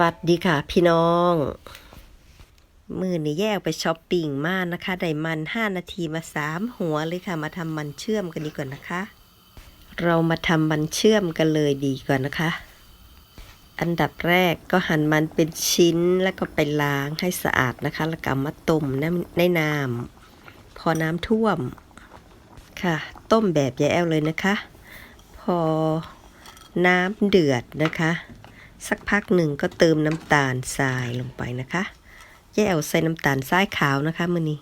วัสดีค่ะพี่น้อง มือนี่แยกไปช้อปปิ้งมากนะคะ ได้มันห้านาทีมาสามหัวเลยค่ะ มาทำมันเชื่อมกันดีกว่านะคะ เรามาทำมันเชื่อมกันเลยดีกว่านะคะ อันดับแรกก็หั่นมันเป็นชิ้นแล้วก็ไปล้างให้สะอาดนะคะ แล้วก็มาต้มน้ำในน้ำพอน้ำท่วมค่ะ ต้มแบบยายแอลเลยนะคะ พอน้ำเดือดนะคะ สักพักหนึ่งก็เติมน้ำตาลทรายลงไปนะคะแย่วใส่น้ำตาลทรายขาวนะคะมือนี้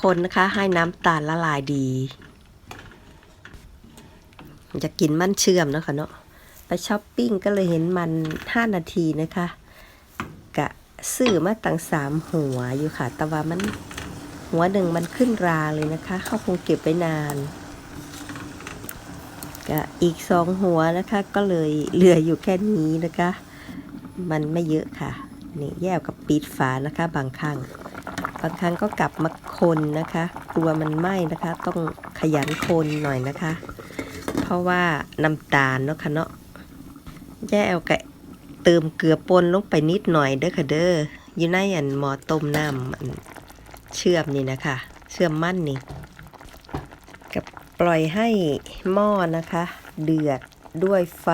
คนๆนะคะ ให้น้ำตาลละลายดี จะกินมันเชื่อมเนาะคะเนาะไปช้อปปิ้งก็เลยเห็นมัน 5 นาทีนะคะ กะซื้อมาตั้งสามหัวอยู่ค่ะ แต่ว่ามันหัวหนึ่งมันขึ้นราเลยนะคะ เขาคงเก็บไว้นาน ก็อีกสองหัวนะคะก็เลยเหลืออยู่แค่นี้นะคะ มันไม่เยอะค่ะนี่แยกกับปิดฝานะคะ บางครั้งบางครั้งก็กลับมาคนนะคะ กลัวมันไหม้นะคะ ต้องขยันคนหน่อยนะคะ เพราะว่าน้ำตาลเนาะค่ะเนาะแย่เอากะเติมเกลือป่นลงไปนิดหน่อยเด้อค่ะเด้ออยู่ในอันหมอต้มน้ำเชื่อมนี่นะคะ เชื่อมมั่นนี่ ปล่อยให้หม้อนะคะ เดือดด้วยไฟ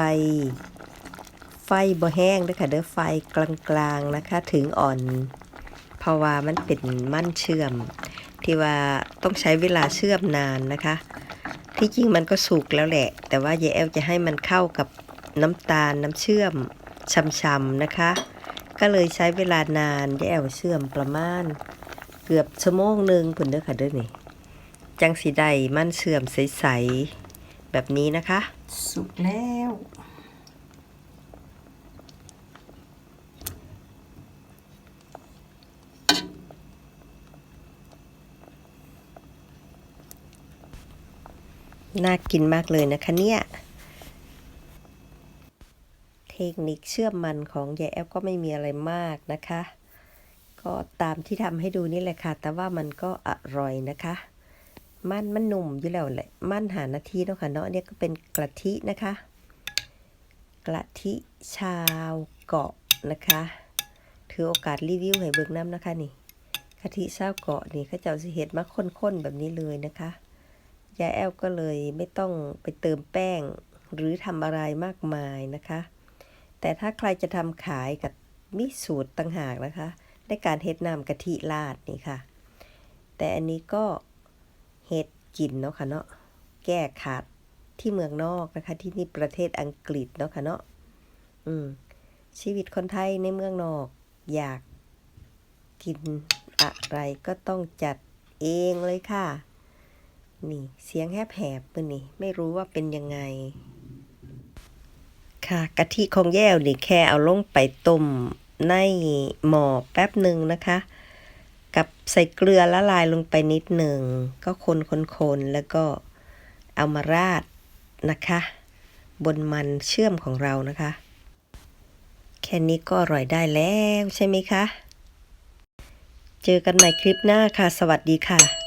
ไฟบ่แห้งด้วยค่ะเด้อไฟกลางๆนะคะ ถึงอ่อนเพราะว่ามันเป็นมั่นเชื่อม ที่ว่าต้องใช้เวลาเชื่อมนานนะคะ ที่จริงมันก็สุกแล้วแหละ แต่ว่ายายแอลจะให้มันเข้ากับน้ำตาลน้ำเชื่อมช่ำๆนะคะ ก็เลยใช้เวลานานยายแอลเชื่อมประมาณ เกือบชั่วโมงหนึ่งคุณเด้อค่ะเด้อนี่ จังสีใดมันเสื่อมใส ๆ แบบนี้นะคะ สุกแล้ว น่ากินมากเลยนะคะเนี่ย เทคนิคเชื่อมมันของยายแอฟก็ไม่มีอะไรมากนะคะ ก็ตามที่ทำให้ดูนี่แหละค่ะ แต่ว่ามันก็อร่อยนะคะ มันมันหนุ่มอยู่แล้วแหละมันหานาทีเนาะค่ะเนาะเนี่ยก็เป็นกะทินะคะ กะทิชาวเกาะนะคะ ถือโอกาสรีวิวให้เบิ่งน้ำนะคะนี่กะทิชาวเกาะนี่เขาเจ้าสิเห็ดมาข้นๆแบบนี้เลยนะคะยายแอลก็เลยไม่ต้องไปเติมแป้งหรือทำอะไรมากมายนะคะ แต่ถ้าใครจะทำขายกับมีสูตรต่างหากนะคะในการเฮ็ดน้ำกะทิราดนี่ค่ะ แต่อันนี้ก็ เฮ็ดกินเนาะค่ะเนาะแก้ขาดที่เมืองนอกนะคะที่นี่ประเทศอังกฤษเนาะค่ะเนาะอืมชีวิตคนไทยในเมืองนอก อยากกินอะไรก็ต้องจัดเองเลยค่ะ นี่เสียงแหบๆปืนนี่ไม่รู้ว่าเป็นยังไง ค่ะกะทิของแย่วนี่แค่เอาลงไปต้มในหม้อแป๊บหนึ่งนะคะ กับใส่เกลือละลายลงไปนิดหนึ่ง ก็คนคนคนแล้วก็เอามาราดนะคะ บนมันเชื่อมของเรานะคะ แค่นี้ก็อร่อยได้แล้วใช่ไหมคะ เจอกันใหม่คลิปหน้าค่ะ สวัสดีค่ะ